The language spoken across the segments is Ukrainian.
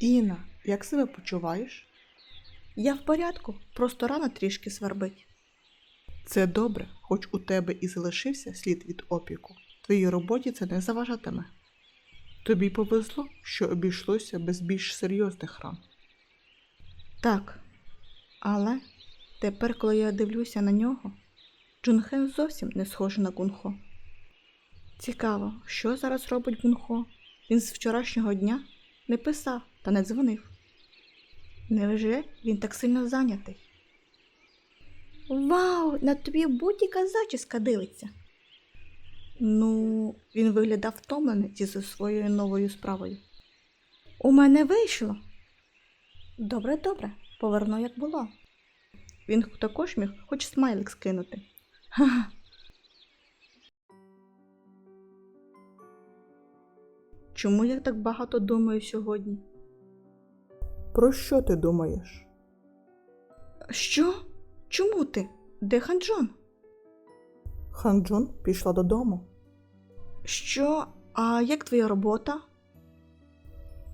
Інна, як себе почуваєш? Я в порядку, просто рана трішки свербить. Це добре, хоч у тебе і залишився слід від опіку. Твоїй роботі це не заважатиме. Тобі повезло, що обійшлося без більш серйозних ран. Так. Але тепер, коли я дивлюся на нього, Джунхен зовсім не схожий на Гунхо. Цікаво, що зараз робить Гунхо? Він з вчорашнього дня не писав та не дзвонив. Невже він так сильно зайнятий? Вау, на тобі будь-яка зачіска дивиться. Ну, він виглядав втомлений зі своєю новою справою. У мене вийшло. Добре, добре, поверну, як було. Він також міг хоч смайлик скинути. Ха-ха. Чому я так багато думаю сьогодні? Про що ти думаєш? Що? Чому ти? Де Ханджон? Ханджун пішла додому. Що? А як твоя робота?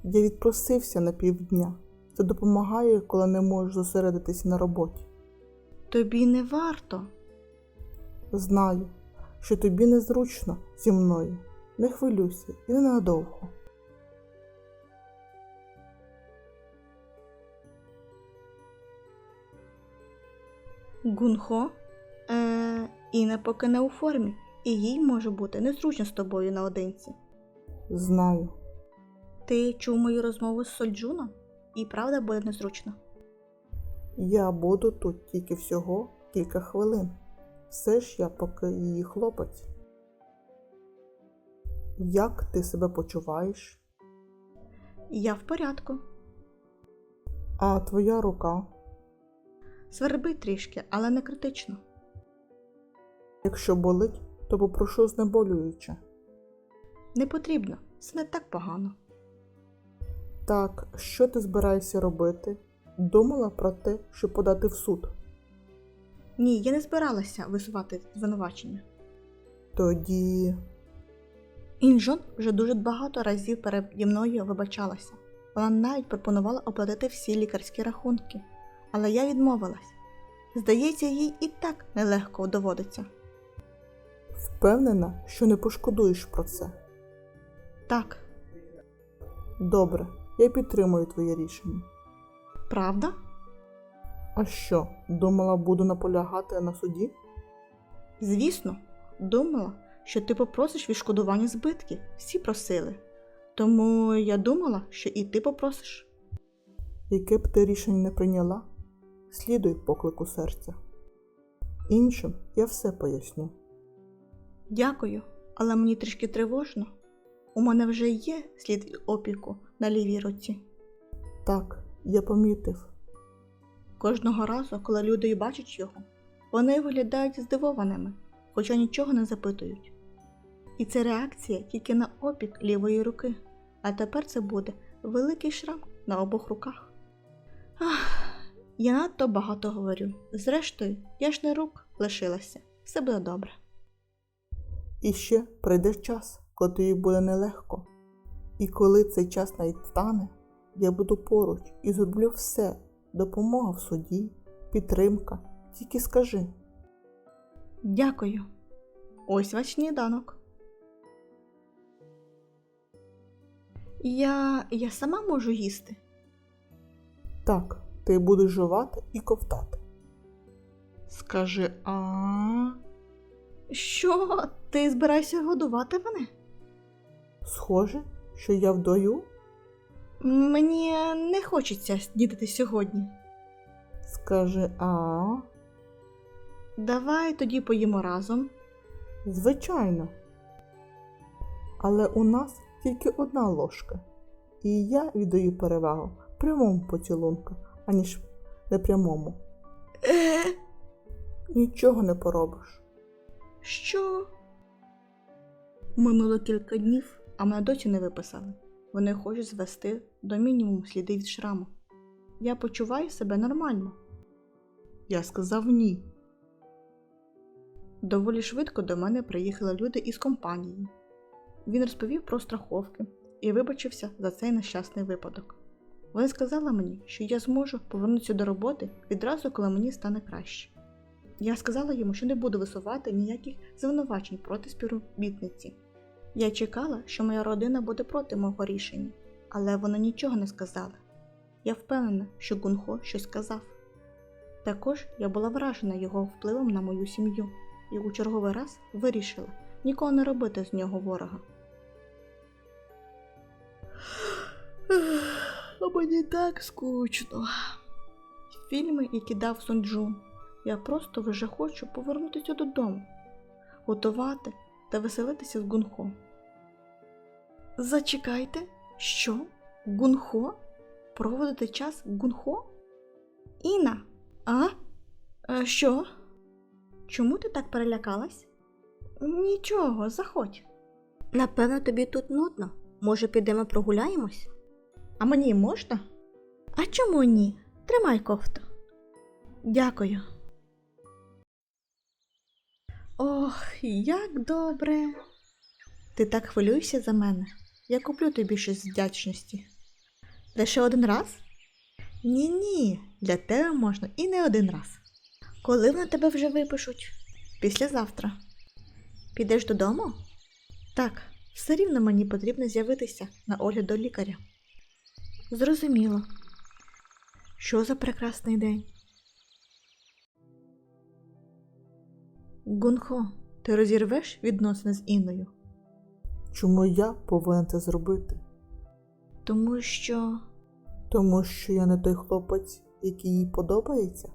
Я відпросився на півдня. Це допомагає, коли не можеш зосередитися на роботі. Тобі не варто. Знаю, що тобі незручно зі мною. Не хвилюйся і ненадовго. Гунхо? Е, Іна поки не у формі, і їй може бути незручно з тобою наодинці. Знаю. Ти чув мою розмову з Сольджуном? І правда буде незручно. Я буду тут тільки всього кілька хвилин. Все ж я поки її хлопець. Як ти себе почуваєш? Я в порядку. А твоя рука? Свербить трішки, але не критично. Якщо болить, то попрошу знеболююче. Не потрібно, це не так погано. Так, що ти збираєшся робити? Думала про те, щоб подати в суд. Ні, я не збиралася висувати звинувачення. Тоді Інжон вже дуже багато разів переді мною вибачалася. Вона навіть пропонувала оплатити всі лікарські рахунки, але я відмовилась. Здається, їй і так нелегко доводиться. впевнена, що не пошкодуєш про це. Так, Добре, я підтримую твоє рішення. правда? А що, думала, буду наполягати на суді? Звісно, думала, що ти попросиш відшкодування збитків. Всі просили. Тому я думала, що і ти попросиш. Яке б ти рішення не прийняла, слідуй поклику серця. Іншим я все поясню. Дякую, але мені трішки тривожно. У мене вже є слід від опіку на лівій руці. Так, я помітив. Кожного разу, коли люди й бачать його, вони виглядають здивованими, хоча нічого не запитують. І це реакція тільки на опік лівої руки, а тепер це буде великий шрам на обох руках. Ах, я надто багато говорю. Зрештою, я ж не рук лишилася, все буде добре. І ще прийде час, коли тобі буде нелегко. І коли цей час настане, я буду поруч і зроблю все допомога в суді, підтримка. Тільки скажи. Дякую. Ось ваш сніданок. Я. я сама можу їсти. Так, ти будеш жувати і ковтати. Скажи а. Що? Ти збираєшся годувати мене? Схоже, що я вдою? Мені не хочеться снідати сьогодні. Скажи а. Давай тоді поїмо разом. Звичайно. Але у нас тільки одна ложка, і я віддаю перевагу прямому поцілунку, аніж непрямому. Е, Нічого не поробиш. що? Минуло кілька днів, а мене досі не виписали. Вони хочуть звести до мінімуму сліди від шраму. Я почуваю себе нормально. Я сказав ні. Доволі швидко до мене приїхали люди із компанії. Він розповів про страховки і вибачився за цей нещасний випадок. Вона сказала мені, що я зможу повернутися до роботи відразу, коли мені стане краще. Я сказала йому, що не буду висувати ніяких звинувачень проти співробітниці. Я чекала, що моя родина буде проти мого рішення, але вони нічого не сказали. Я впевнена, що Гунхо щось сказав. Також я була вражена його впливом на мою сім'ю і у черговий раз вирішила ніколи не робити з нього ворога. А мені так скучно. Фільми, які дав Сонджун. Я просто вже хочу повернутися додому, готувати та веселитися з Гунхо. Зачекайте, що? Гунхо? Проводити час Гунхо? Іна, а? а? Що? Чому ти так перелякалась? Нічого, заходь. Напевно, тобі тут нудно. Може, підемо прогуляємось? А мені можна? А чому ні? Тримай кофту. Дякую. Ох, як добре. Ти так хвилюєшся за мене. Я куплю тобі щось з вдячності. Лише один раз? Ні, ні, для тебе можна і не один раз. Коли на тебе вже випишуть? Післязавтра. Підеш додому? Так, все рівно мені потрібно з'явитися на огляд до лікаря. Зрозуміло. Що за прекрасний день? Гунхо, ти розірвеш відносини з Інною? Чому я повинен це зробити? Тому що. Тому що я не той хлопець, який їй подобається?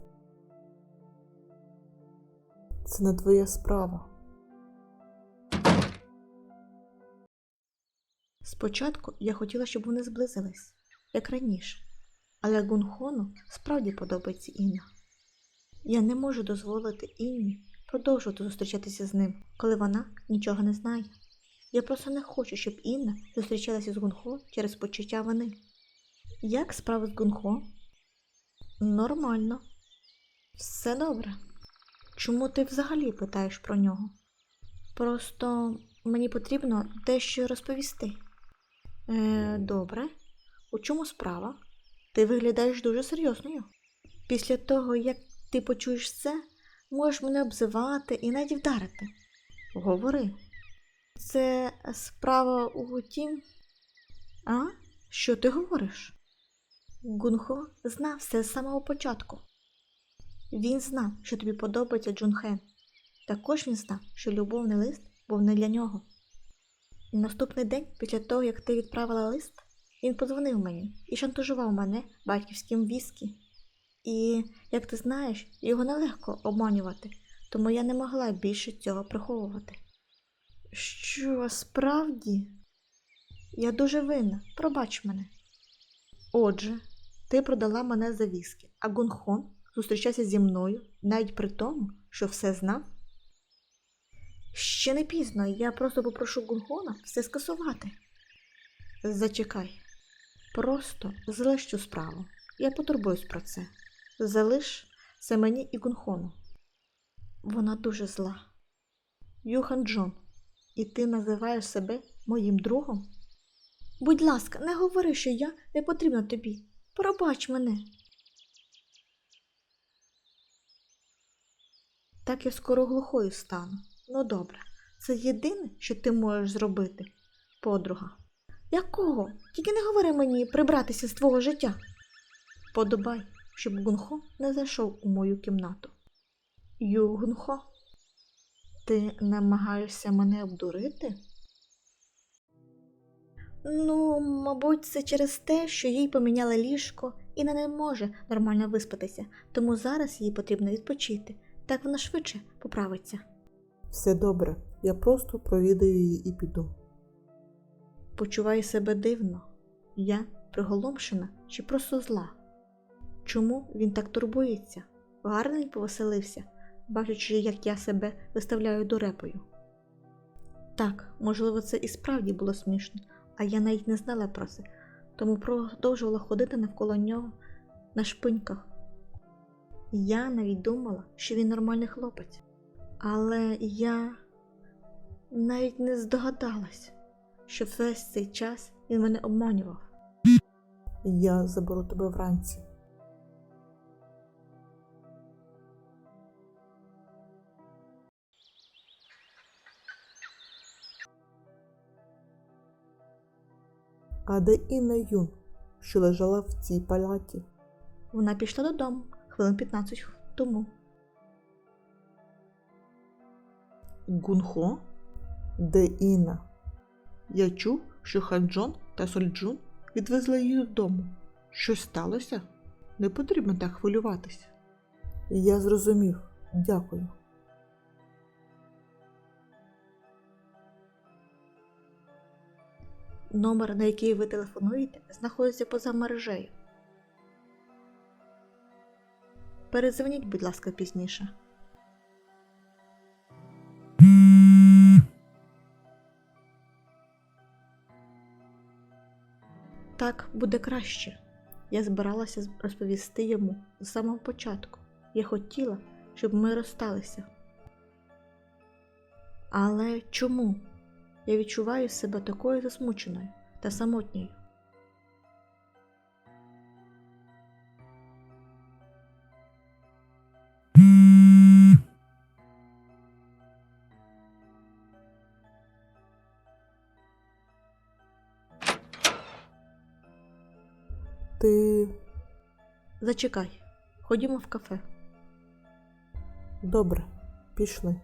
Це не твоя справа. Спочатку я хотіла, щоб вони зблизились, як раніше, але Гунхону справді подобається Інна. Я не можу дозволити Інні продовжувати зустрічатися з ним, коли вона нічого не знає. Я просто не хочу, щоб Інна зустрічалася з Гунхо через почуття вини. Як справи з Гунхо? Нормально. Все добре. Чому ти взагалі питаєш про нього? Просто мені потрібно дещо розповісти. Е, добре. У чому справа? Ти виглядаєш дуже серйозною. Після того, як ти почуєш це, можеш мене обзивати і навіть вдарити. Говори. Це справа у тім. А? Що ти говориш? Гунхо знав все з самого початку. Він знав, що тобі подобається Джунхен. Також він знав, що любовний лист був не для нього. Наступний день, після того, як ти відправила лист, він подзвонив мені і шантажував мене батьківським віскі. І, як ти знаєш, його нелегко обманювати, тому я не могла більше цього приховувати. Що, справді? Я дуже винна, пробач мене. Отже, ти продала мене за віскі, а Гунхон зустрічався зі мною навіть при тому, що все знав. Ще не пізно, я просто попрошу Гунхона все скасувати. Зачекай. Просто цю справу. Я потурбуюсь про це. Залиш це мені і Гунхону. Вона дуже зла. Юхан Джон, і ти називаєш себе моїм другом? Будь ласка, не говори, що я не потрібна тобі. Пробач мене. Так я скоро глухою стану. Ну добре, це єдине, що ти можеш зробити, подруга. Якого? Тільки не говори мені прибратися з твого життя. Подобай, щоб Гунхо не зайшов у мою кімнату. Ю Гунхо, ти намагаєшся мене обдурити? Ну, мабуть, це через те, що їй поміняли ліжко і не може нормально виспатися, тому зараз їй потрібно відпочити. Так вона швидше поправиться. Все добре, я просто провідаю її і піду. Почуваю себе дивно. Я приголомшена чи просто зла. Чому він так турбується? Гарно він повеселився, бачачи, як я себе виставляю дурепою. Так, можливо, це і справді було смішно, а я навіть не знала про це, тому продовжувала ходити навколо нього на шпиньках. Я навіть думала, що він нормальний хлопець, але я навіть не здогадалась, що весь цей час він мене обманював. Я заберу тебе вранці. А де Інна Юн, що лежала в цій палаті? Вона пішла додому хвилин 15 тому. Гунхо? Де Інна? Я чув, що Ханджон та Сольджун відвезли її додому. Щось сталося? Не потрібно так хвилюватися. Я зрозумів. Дякую. Номер, на який ви телефонуєте, знаходиться поза мережею. Перезвоніть, будь ласка, пізніше. Буде краще. Я збиралася розповісти йому з самого початку. Я хотіла, щоб ми розсталися. Але чому? Я відчуваю себе такою засмученою та самотньою. Зачекай, ходімо в кафе. добре, пішли.